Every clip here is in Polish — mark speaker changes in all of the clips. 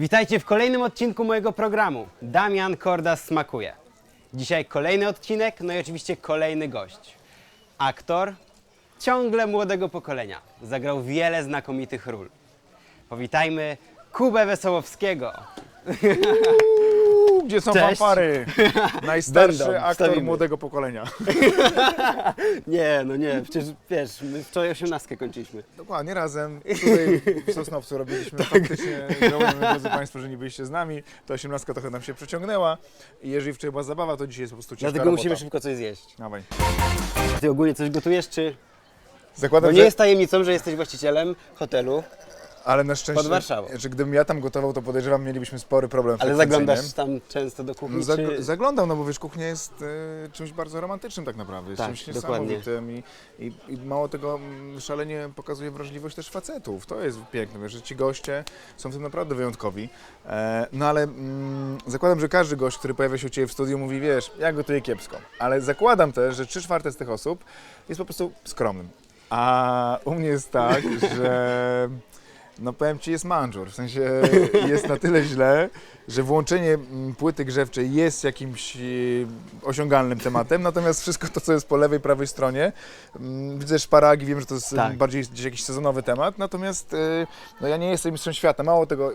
Speaker 1: Witajcie w kolejnym odcinku mojego programu. Damian Kordas smakuje. Dzisiaj kolejny odcinek, no i oczywiście kolejny gość. Aktor ciągle młodego pokolenia. Zagrał wiele znakomitych ról. Powitajmy Kubę Wesołowskiego.
Speaker 2: Gdzie są
Speaker 1: Cześć.
Speaker 2: fanfary? Najstarszy
Speaker 1: Będą,
Speaker 2: aktor
Speaker 1: wstawimy.
Speaker 2: młodego pokolenia.
Speaker 1: Nie, no nie, przecież wiesz, my wczoraj osiemnastkę kończyliśmy.
Speaker 2: Dokładnie, razem tutaj w Sosnowcu robiliśmy faktycznie. Żałujemy, drodzy Państwo, że nie byliście z nami. Ta osiemnastka trochę nam się przeciągnęła. I jeżeli wczoraj była zabawa, to dzisiaj jest po prostu ciężka
Speaker 1: Dlatego
Speaker 2: robota.
Speaker 1: musimy szybko coś zjeść.
Speaker 2: Dawaj.
Speaker 1: A ty ogólnie coś gotujesz, czy...
Speaker 2: Zakładam,
Speaker 1: Bo nie
Speaker 2: że...
Speaker 1: jest tajemnicą, że jesteś właścicielem hotelu,
Speaker 2: Ale na szczęście,
Speaker 1: Pod Warszawą.
Speaker 2: że gdybym ja tam gotował, to podejrzewam, mielibyśmy spory problem
Speaker 1: ale zaglądasz tam często do kuchni,
Speaker 2: Zag
Speaker 1: czy...
Speaker 2: Zaglądam, no bo wiesz, kuchnia jest e, czymś bardzo romantycznym tak naprawdę, jest
Speaker 1: Tak,
Speaker 2: czymś
Speaker 1: dokładnie.
Speaker 2: niesamowitym i, i, i mało tego mm, szalenie pokazuje wrażliwość też facetów. To jest piękne, wiesz, że ci goście są w tym naprawdę wyjątkowi. E, no ale mm, zakładam, że każdy gość, który pojawia się u Ciebie w studiu mówi, wiesz, ja gotuję kiepsko, ale zakładam też, że trzy czwarte z tych osób jest po prostu skromnym. A u mnie jest tak, że no powiem Ci, jest manżur, w sensie jest na tyle źle, że włączenie mm, płyty grzewczej jest jakimś e, osiągalnym tematem, natomiast wszystko to, co jest po lewej, prawej stronie, mm, widzę szparagi, wiem, że to jest
Speaker 1: Tak.
Speaker 2: tak. bardziej gdzieś jakiś sezonowy temat, natomiast e, no ja nie jestem mistrzem świata, mało tego,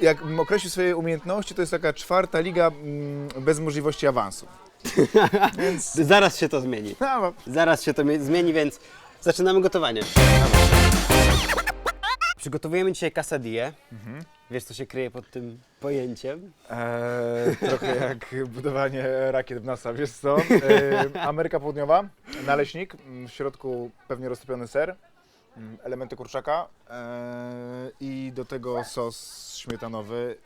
Speaker 2: jak określił swoje umiejętności, to jest taka czwarta liga mm, bez możliwości awansu. Więc
Speaker 1: Zaraz się to zmieni.
Speaker 2: no,
Speaker 1: Zaraz się to mie- zmieni, więc zaczynamy gotowanie. Przygotowujemy dzisiaj quesadillę.
Speaker 2: Mhm.
Speaker 1: Wiesz, co się kryje pod tym pojęciem?
Speaker 2: Eee, trochę jak budowanie rakiet w NASA, wiesz co? Eee, Ameryka Południowa, naleśnik, mm, w środku pewnie roztopiony ser, mm, elementy kurczaka eee, i do tego sos śmietanowy.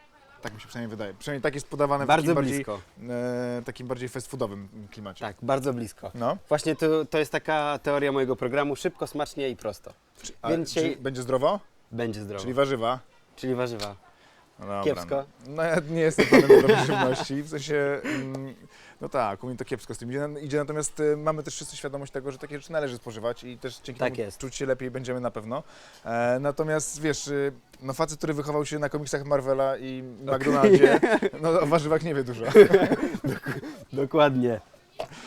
Speaker 2: Tak mi się przynajmniej wydaje. Przynajmniej tak jest podawane w
Speaker 1: Bardzo
Speaker 2: takim bardziej,
Speaker 1: blisko.
Speaker 2: eee, takim bardziej fast foodowym klimacie.
Speaker 1: Tak, bardzo blisko.
Speaker 2: No.
Speaker 1: Właśnie to, to jest taka teoria mojego programu. Szybko, smacznie i prosto.
Speaker 2: A,
Speaker 1: Więc dzisiaj-
Speaker 2: czyli będzie zdrowo?
Speaker 1: Będzie zdrowo.
Speaker 2: Czyli
Speaker 1: Czyli,
Speaker 2: warzywa?
Speaker 1: warzywa.
Speaker 2: No dobra,
Speaker 1: Kiepsko?
Speaker 2: No, no ja nie jestem panem zdrowej żywności, w sensie, mm, no tak, u mnie to kiepsko z tym idzie, idzie natomiast y, mamy też wszyscy świadomość tego, że takie rzeczy należy spożywać i też dzięki
Speaker 1: Tak
Speaker 2: temu
Speaker 1: jest.
Speaker 2: czuć się lepiej będziemy na pewno. E, natomiast wiesz, y, no facet, który wychował się na komiksach Marvela i McDonaldzie, no o warzywach nie wie dużo.
Speaker 1: Dokładnie.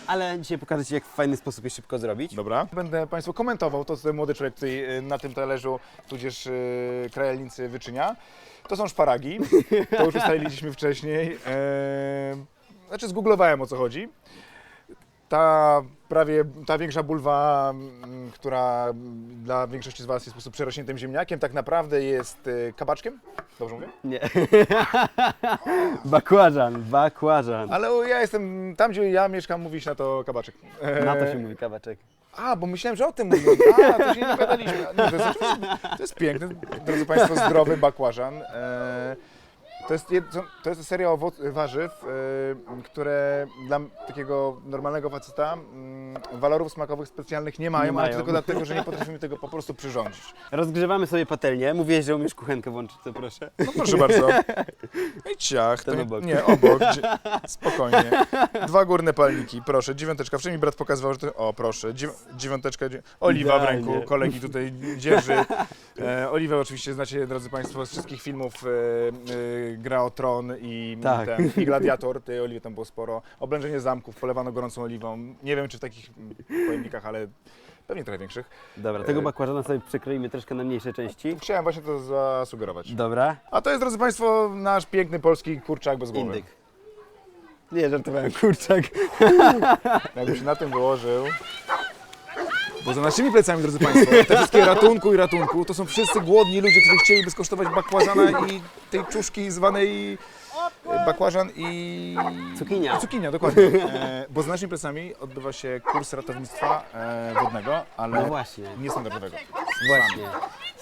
Speaker 1: Ale dzisiaj pokażę Ci, jak w fajny sposób je szybko zrobić.
Speaker 2: Dobra. Będę Państwu komentował to, co ten młody człowiek tutaj y, na tym talerzu, tudzież y, krajelnicy wyczynia. To są szparagi, to już ustaliliśmy wcześniej. E, znaczy zgooglowałem o co chodzi. Ta prawie, ta większa bulwa, która dla większości z Was jest po prostu przerośniętym ziemniakiem, tak naprawdę jest y, kabaczkiem. Dobrze mówię?
Speaker 1: Nie. bakłażan, bakłażan.
Speaker 2: Ale o, ja jestem, tam gdzie ja mieszkam, mówi się na to kabaczek. E,
Speaker 1: Na to się mówi kabaczek.
Speaker 2: A, bo myślałem, że o tym mówimy. A, to się nie gadaliśmy. Nie, to, jest, to jest piękny, drodzy Państwo, zdrowy bakłażan. E, to jest, jed, to jest seria owoc, warzyw, e, które dla takiego normalnego faceta mm, walorów smakowych specjalnych nie mają, ale
Speaker 1: mają.
Speaker 2: tylko dlatego, że nie potrafimy tego po prostu przyrządzić.
Speaker 1: Rozgrzewamy sobie patelnię. Mówiłeś, że umiesz kuchenkę włączyć, to proszę.
Speaker 2: No proszę bardzo. I ciach. To
Speaker 1: Ten
Speaker 2: nie,
Speaker 1: obok.
Speaker 2: nie, obok. Dzie- spokojnie. Dwa górne palniki, proszę. Dziewiąteczka. Wcześniej mi brat pokazywał, że to... O, proszę. Dziew, dziewiąteczka. dzie- Oliwa w
Speaker 1: Idealnie.
Speaker 2: ręku. Kolegi tutaj dzierży. E, Oliwę oczywiście znacie, drodzy Państwo, z wszystkich filmów e, e, Gra o Tron i,
Speaker 1: Tak.
Speaker 2: ten, i Gladiator. Tej oliwy tam było sporo. Oblężenie zamków polewano gorącą oliwą. Nie wiem, czy w takich pojemnikach, ale pewnie trochę większych.
Speaker 1: Dobra, tego
Speaker 2: E,
Speaker 1: bakłażana sobie przekroimy troszkę na mniejsze części.
Speaker 2: Chciałem właśnie to zasugerować.
Speaker 1: Dobra.
Speaker 2: A to jest, drodzy Państwo, nasz piękny polski kurczak bez głowy.
Speaker 1: Indyk. Nie, żartowałem, kurczak.
Speaker 2: Jakby się na tym wyłożył. Bo za naszymi plecami, drodzy Państwo, te wszystkie ratunku i ratunku, to są wszyscy głodni ludzie, którzy chcieliby skosztować bakłażana i tej czuszki zwanej e, bakłażan i...
Speaker 1: Cukinia.
Speaker 2: I cukinia, dokładnie. E, bo za naszymi plecami odbywa się kurs ratownictwa e, wodnego, ale
Speaker 1: No właśnie,
Speaker 2: niestandardowego.
Speaker 1: właśnie.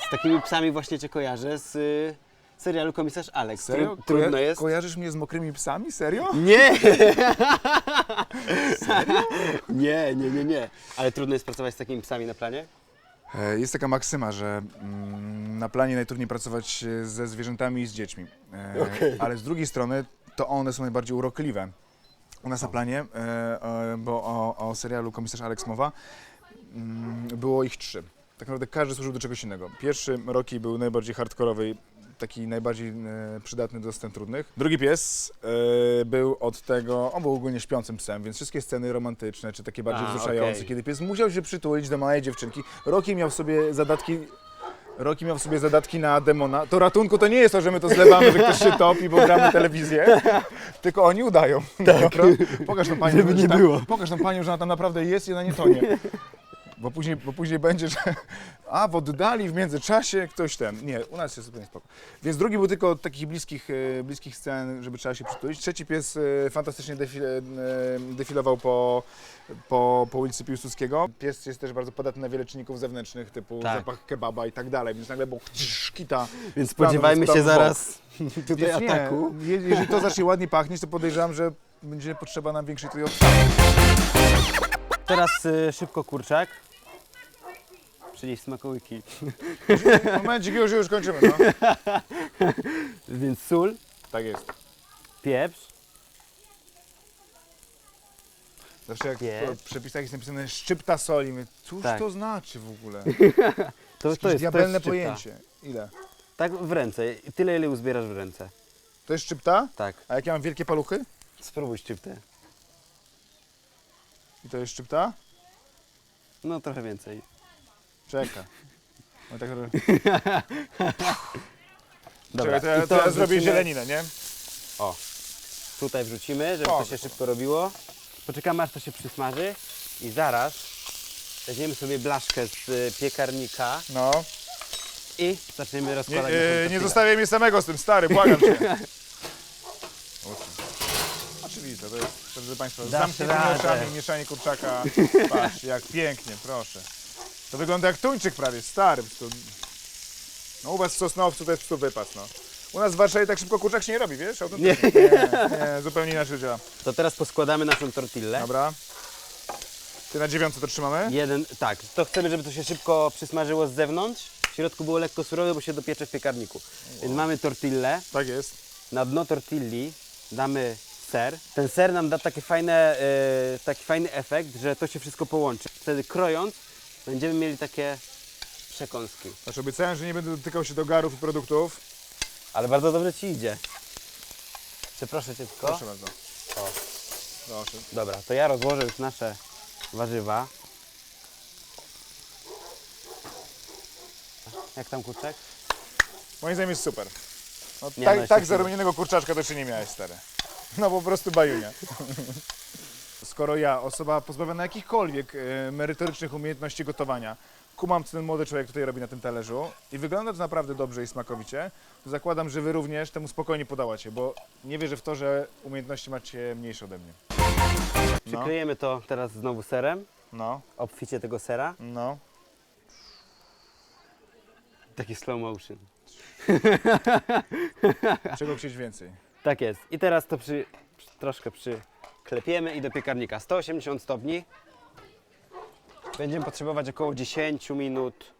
Speaker 1: Z takimi psami właśnie Cię kojarzę z y, serialu Komisarz Alex.
Speaker 2: Serio?
Speaker 1: Tru, trudno
Speaker 2: Koja-
Speaker 1: jest.
Speaker 2: Kojarzysz mnie z mokrymi psami? Serio?
Speaker 1: Nie! nie, nie, nie, nie. Ale trudno jest pracować z takimi psami na planie?
Speaker 2: E, Jest taka maksyma, że mm, na planie najtrudniej pracować e, ze zwierzętami i z dziećmi. E. Ale z drugiej strony to one są najbardziej urokliwe. U nas na planie, e, e, bo o, o serialu Komisarz Alex mowa, mm, było ich trzy. Tak naprawdę każdy służył do czegoś innego. Pierwszy Rocky był najbardziej hardkorowy taki najbardziej e, przydatny do scen trudnych. Drugi pies e, był od tego, on był ogólnie śpiącym psem, więc wszystkie sceny romantyczne, czy takie bardziej
Speaker 1: A,
Speaker 2: wzruszające,
Speaker 1: okej.
Speaker 2: kiedy pies musiał się przytulić do małej dziewczynki. Rocky miał w sobie zadatki Rocky miał w sobie zadatki na demona. To ratunku to nie jest to, że my to zlewamy, że ktoś się topi, bo gramy telewizję, tylko oni udają. Dobra? Pokaż tą panią,
Speaker 1: Tak. Żeby nie
Speaker 2: że tam,
Speaker 1: było.
Speaker 2: Pokaż tą panią, że ona tam naprawdę jest i ona nie tonie. Bo później, bo później będzie, że a w oddali w międzyczasie ktoś ten. Nie, u nas jest zupełnie spoko. Więc drugi był tylko od takich bliskich, e, bliskich scen, żeby trzeba się przytulić. Trzeci pies e, fantastycznie defi, e, defilował po, po, po ulicy Piłsudskiego. Pies jest też bardzo podatny na wiele czynników zewnętrznych, typu
Speaker 1: Tak.
Speaker 2: zapach kebaba i tak dalej, więc nagle było kita.
Speaker 1: Więc spodziewajmy się zaraz tutaj
Speaker 2: Więc nie,
Speaker 1: ataku.
Speaker 2: je- jeżeli to zacznie ładnie pachnieć, to podejrzewam, że będzie potrzeba nam większej tutaj obsady.
Speaker 1: Teraz y, szybko kurczak. Czyli smakołyki.
Speaker 2: Momencik, już, już kończymy, no.
Speaker 1: Więc sól,
Speaker 2: Tak jest.
Speaker 1: pieprz.
Speaker 2: Zawsze jak
Speaker 1: Pieprz.
Speaker 2: w przepisach jest napisane szczypta soli, my, cóż
Speaker 1: Tak.
Speaker 2: to znaczy w ogóle?
Speaker 1: To, to jest
Speaker 2: diabelne
Speaker 1: jest szczypta.
Speaker 2: pojęcie. Ile?
Speaker 1: Tak w ręce. Tyle, ile uzbierasz w ręce.
Speaker 2: To jest szczypta?
Speaker 1: Tak.
Speaker 2: A jak ja mam wielkie paluchy?
Speaker 1: Spróbuj szczyptę.
Speaker 2: I to jest szczypta?
Speaker 1: No trochę więcej.
Speaker 2: Czeka. No tak,
Speaker 1: Dobra.
Speaker 2: Czekaj, to ja,
Speaker 1: i
Speaker 2: to ja zrobię
Speaker 1: wrzucimy-
Speaker 2: zieleninę, nie?
Speaker 1: O. Tutaj wrzucimy, żeby to się szybko robiło. Poczekamy aż to się przysmaży i zaraz weźmiemy sobie blaszkę z y, piekarnika
Speaker 2: No.
Speaker 1: i zaczniemy
Speaker 2: Nie,
Speaker 1: rozkładać. naszą
Speaker 2: nie
Speaker 1: tortillę.
Speaker 2: zostawiaj mnie samego z tym, stary, błagam cię. Oczywiście, to jest, drodzy Państwo,
Speaker 1: Dasz
Speaker 2: zamkniętymi
Speaker 1: radę.
Speaker 2: oczami, mieszanie kurczaka. Patrz, jak pięknie, proszę. To wygląda jak tuńczyk prawie, stary. To... No u Was w Sosnowcu to jest psu wypas, no. U nas w Warszawie tak szybko kurczak się nie robi, wiesz? Autentycznie. Nie, nie, zupełnie inaczej działa.
Speaker 1: To teraz poskładamy naszą tortillę.
Speaker 2: Dobra. Ty na dziewiątce to trzymamy?
Speaker 1: Jeden, tak, to chcemy, żeby to się szybko przysmażyło z zewnątrz. W środku było lekko surowe, bo się dopiecze w piekarniku. Więc mamy tortillę.
Speaker 2: Tak jest.
Speaker 1: Na dno tortilli damy ser. Ten ser nam da takie fajne, e, taki fajny efekt, że to się wszystko połączy. Wtedy krojąc będziemy mieli takie przekąski.
Speaker 2: Znaczy obiecałem, że nie będę dotykał się dogarów i produktów.
Speaker 1: Ale bardzo dobrze Ci idzie. Przeproszę Cię tylko.
Speaker 2: Proszę bardzo.
Speaker 1: O.
Speaker 2: Proszę.
Speaker 1: Dobra, to ja rozłożę już nasze warzywa. Jak tam kurczak?
Speaker 2: Moim zdaniem jest super. No,
Speaker 1: Nie,
Speaker 2: tak
Speaker 1: no,
Speaker 2: tak
Speaker 1: świetnie.
Speaker 2: zarumienionego kurczaczka to jeszcze nie miałeś, stary. No po prostu bajunia. Skoro ja, osoba pozbawiona jakichkolwiek e, merytorycznych umiejętności gotowania, kumam, co ten młody człowiek tutaj robi na tym talerzu i wygląda to naprawdę dobrze i smakowicie, to zakładam, że wy również temu spokojnie podałacie, bo nie wierzę w to, że umiejętności macie mniejsze ode mnie. No,
Speaker 1: Przykryjemy to teraz znowu serem.
Speaker 2: no,
Speaker 1: Obficie tego sera.
Speaker 2: no.
Speaker 1: Taki slow motion.
Speaker 2: Czego chcieć więcej?
Speaker 1: Tak jest. I teraz to przy, przy, troszkę przyklepiemy i do piekarnika. 180 stopni. Będziemy potrzebować około 10 minut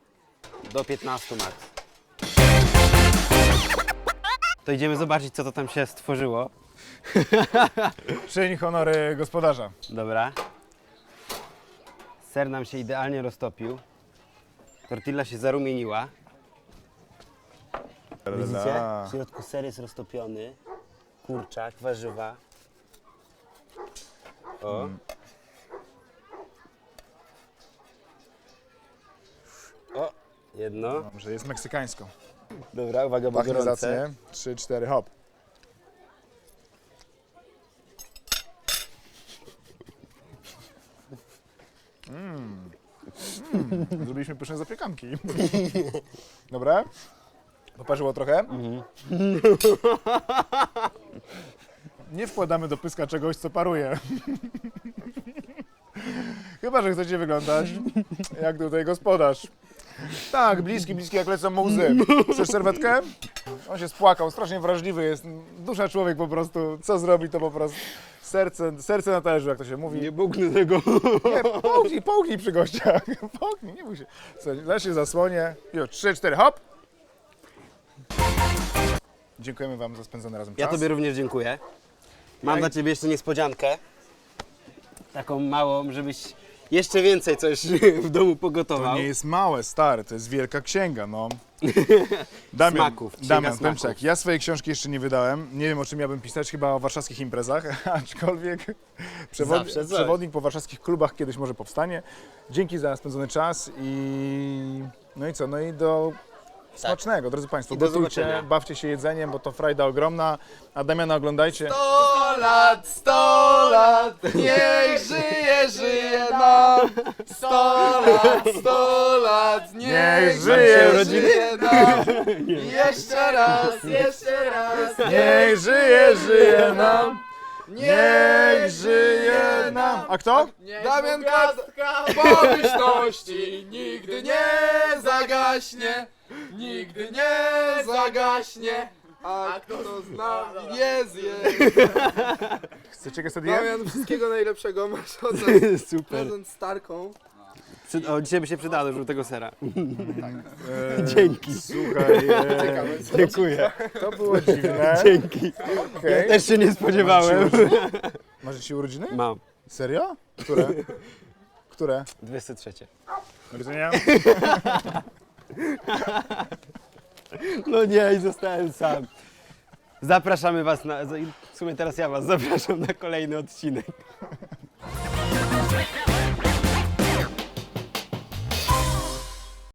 Speaker 1: do 15 max. To idziemy zobaczyć, co to tam się stworzyło.
Speaker 2: Czyń honory gospodarza.
Speaker 1: Dobra. Ser nam się idealnie roztopił. Tortilla się zarumieniła. Widzicie? W środku ser jest roztopiony. Kurczak, warzywa. O. O, jedno.
Speaker 2: Dobrze, jest meksykańsko.
Speaker 1: Dobra, uwaga, bo
Speaker 2: Pachnie
Speaker 1: gorące.
Speaker 2: zacnie. Trzy, cztery, hop. Mm. Mm. Zrobiliśmy pyszne zapiekanki. Dobra? Poparzyło trochę? Nie wkładamy do pyska czegoś, co paruje. Chyba, że chcecie wyglądać jak tutaj gospodarz. Tak, bliski, bliski jak lecą mu łzy. Chcesz serwetkę? On się spłakał, strasznie wrażliwy jest. Dusza człowiek po prostu, co zrobi to po prostu serce, serce na talerzu, jak to się mówi.
Speaker 1: Nie bugnę tego.
Speaker 2: Nie, połknij, połknij przy gościach. Połknij, nie bój się. Słuchaj, Zaś się zasłonie. Jo, trzy, cztery, hop. Dziękujemy Wam za spędzony razem
Speaker 1: Ja
Speaker 2: czas.
Speaker 1: Tobie również dziękuję. Mam dla Ciebie jeszcze niespodziankę. Taką małą, żebyś jeszcze więcej coś w domu
Speaker 2: To
Speaker 1: pogotował.
Speaker 2: nie jest małe, stary, to jest wielka księga, no. Damian,
Speaker 1: Smaków, księga
Speaker 2: Damian,
Speaker 1: smaków.
Speaker 2: ja swojej książki jeszcze nie wydałem, nie wiem o czym miałbym pisać, chyba o warszawskich imprezach, aczkolwiek przewod...
Speaker 1: Zawsze coś.
Speaker 2: przewodnik po warszawskich klubach kiedyś może powstanie. Dzięki za spędzony czas i no i co, no i do smacznego, drodzy Państwo,
Speaker 1: I do
Speaker 2: gotujcie,
Speaker 1: zobaczenia.
Speaker 2: bawcie się jedzeniem, bo to frajda ogromna, a Damiana oglądajcie.
Speaker 3: Sto lat, sto lat, niech żyje, żyje nam. Sto lat, sto lat, niech
Speaker 2: Niech
Speaker 3: żyje,
Speaker 2: żyje,
Speaker 3: żyje nam. Jeszcze raz, jeszcze raz,
Speaker 2: Niech żyje, żyje nam, niech żyje nam. A kto?
Speaker 3: Damian Kastka, pomyślności nigdy nie zagaśnie, nigdy nie zagaśnie. A kto z nami nie zje.
Speaker 2: Chcecie kasetę?
Speaker 3: Damian, wszystkiego najlepszego. Masz prezent,
Speaker 1: Super.
Speaker 3: prezent starką.
Speaker 1: Przy, o, dzisiaj by się przydało do żółtego sera.
Speaker 2: E,
Speaker 1: Dzięki.
Speaker 2: Słuchaj, e,
Speaker 1: Dziękuję.
Speaker 2: to było dziwne.
Speaker 1: Dzięki.
Speaker 2: Okej.
Speaker 1: Też się nie spodziewałem.
Speaker 2: Masz dzisiaj urodziny?
Speaker 1: Mam.
Speaker 2: Serio? Które? Które?
Speaker 1: 203.
Speaker 2: Urodzenia?
Speaker 1: No nie, i zostałem sam. Zapraszamy Was na. W sumie teraz ja Was zapraszam na kolejny odcinek.